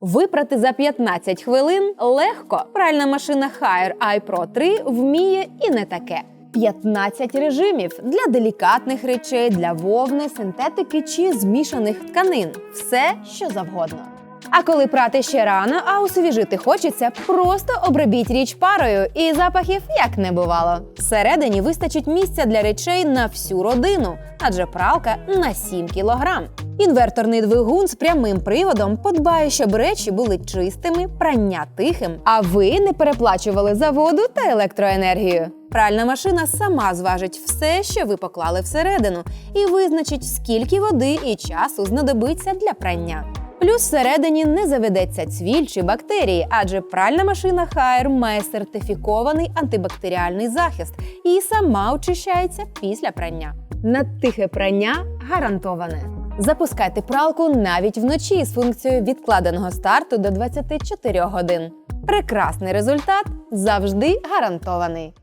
Випрати за 15 хвилин легко. Пральна машина Haier iPro 3 вміє і не таке. 15 режимів для делікатних речей, для вовни, синтетики чи змішаних тканин. Все, що завгодно. А коли прати ще рано, а освіжити хочеться, просто обробіть річ парою і запахів як не бувало. Всередині вистачить місця для речей на всю родину, адже пралка на 7 кілограм. Інверторний двигун з прямим приводом подбає, щоб речі були чистими, прання тихим, а ви не переплачували за воду та електроенергію. Пральна машина сама зважить все, що ви поклали всередину, і визначить, скільки води і часу знадобиться для прання. Плюс всередині не заведеться цвіль чи бактерії, адже пральна машина Haier має сертифікований антибактеріальний захист і сама очищається після прання. На тихе прання гарантоване. Запускайте пралку навіть вночі з функцією відкладеного старту до 24 годин. Прекрасний результат завжди гарантований.